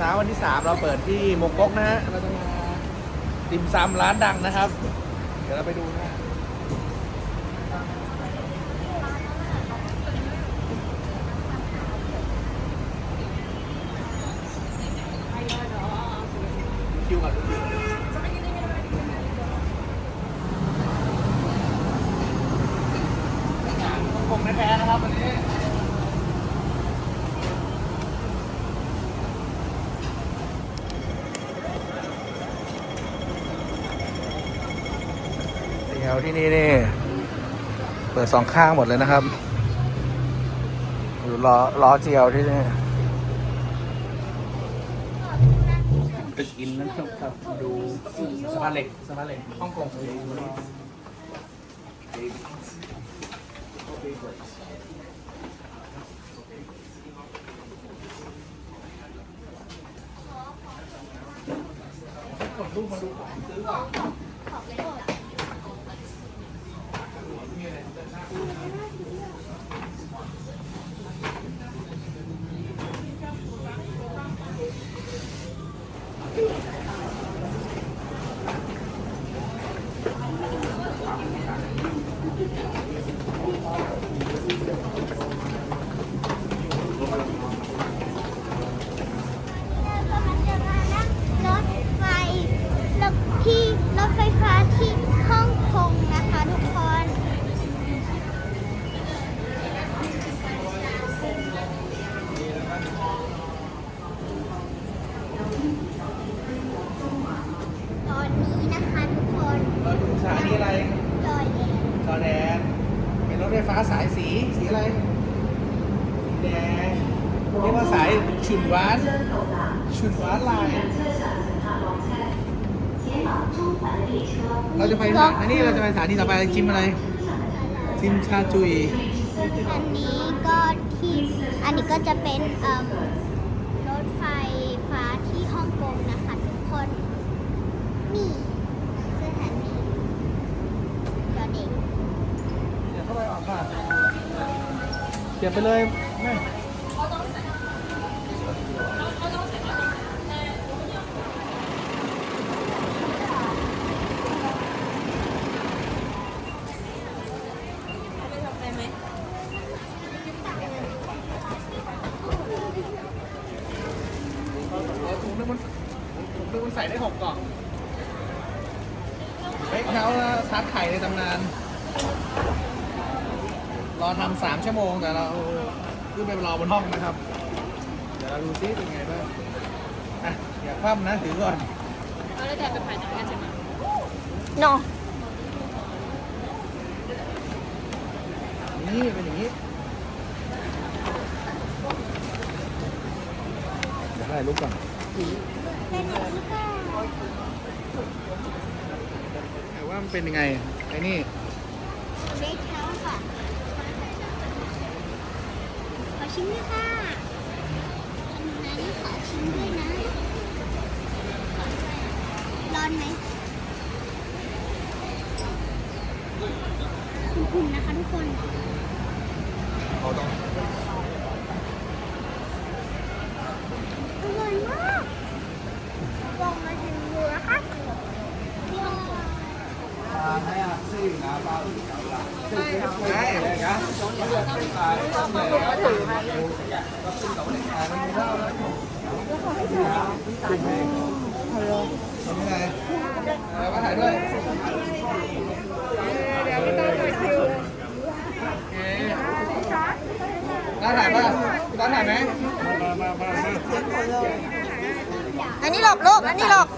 เช้าวันที่ 3 เราเปิดที่มงกกนะฮะเราจะมาติมซำร้านดังนะครับ เดี๋ยวเราไปดูนะ คิวก่อนดูคิวฮ่องกงแท้ๆนะครับวันนี้ วที่นี่นี่ เปิดสองข้างหมดเลยนะครับอยู่ล้อล้อเจียวที่นี่ตึกอินนะครับครับดูสะพานเหล็กสะพานเหล็กฮ่องกงดรูปมาดูของซื้อก่อน Thank you. ฟ้าสายสีสีอะไรสีแดงเรียกว่าสายฉุนหวานฉุนหวานลาย เราจะไปทานนี้เราจะไปสถานีต่อไปจิมอะไรจิมชาจุยอันนี้ก็ที่อันนี้ก็จะเป็นเอ่อรถไฟฟ้าที่ฮ่องกงนะคะทุกคน นี่สถานีจอเด็ก เสียบเข้าไปออกค่ะ เสียบไปเลยแม่เอาถุงนึงมันถุงนึงมันใส่ได้หกกล่องเฮ้ยเขาทาร์ตไข่ในตำนาน รอทำสามชั่วโมงแต่เราขึ้นไปรอบนห้องนะครับ เดี๋ยวเราดูซิเป็นไงบ้างอะอย่าคว่ำนะถือก่อนเราได้แต่ไปผ่านทางกันใช่ไหมเนาะนี่เป็นอย่างนี้เดี๋ยวให้ลุกก่อนเป็นอย่างนี้ค่ะแต่ว่ามันเป็นยังไงไอ้นี่ใช้เท้าค่ะขอ ชิ้นด้วยค่ะอันนั้นขอชิ้นด้วยนะร้อนไหมอุ่นๆนะคะทุกคนเขาต้อง อร่อยมากลองมาชิมดูนะคะที่ฮ่องกง เป็นยังไงเอามาถ่ายด้วยเดี๋ยวพี่ต้องถ่ายคิว ร้านถ่ายป่ะร้านถ่ายไหมอันนี้หลบลูกอันนี้หลบ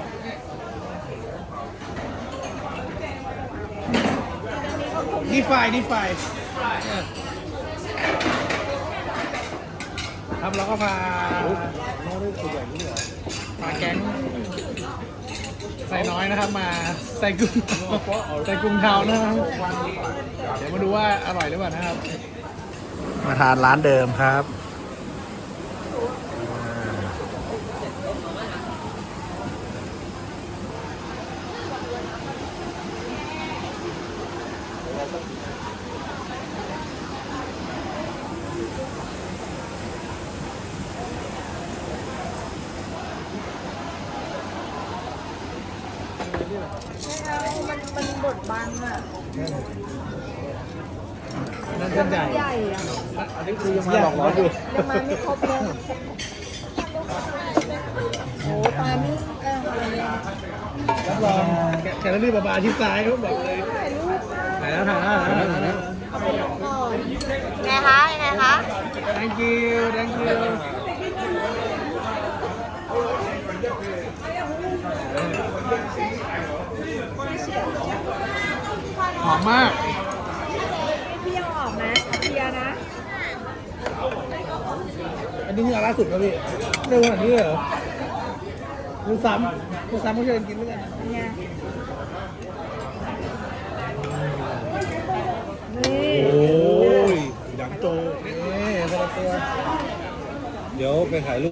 ดีไฟดีไฟครับเราก็พาพาแก๊งใส่น้อยนะครับมาใส่กุ้งใส่กุ้งเทานะครับเดี๋ยวมาดูว่าอร่อยหรือเปล่านะครับ มาทานร้านเดิมครับ มันมันบดบังอะนั่นเส้นใหญ่ใหญ่อะอันนี้คือยังมาหลอกเราอยู่ยังมาไม่ครบเลยโอ้ตายนี่เออรับรองแกแคลอรี่บาบาที่ซ้ายเขาบอกเลยถ่ายรูปมาถ่ายแล้วถ่ายแล้วถ่ายแล้วถ่ายแล้วก่อนไงคะยังไงคะ thank you thank you หอมมาก เปรี้ยวออกนะเพียนะ อันนี้คืออันล่าสุดครับพี่เร็วขนาดนี้เลยเหรอมือซ้ำมือซ้ำก็เชิญกินด้วยกันเนี่ยนี่โอ้ยดังโจ นี่คนละตัว เดี๋ยวไปถ่ายรูป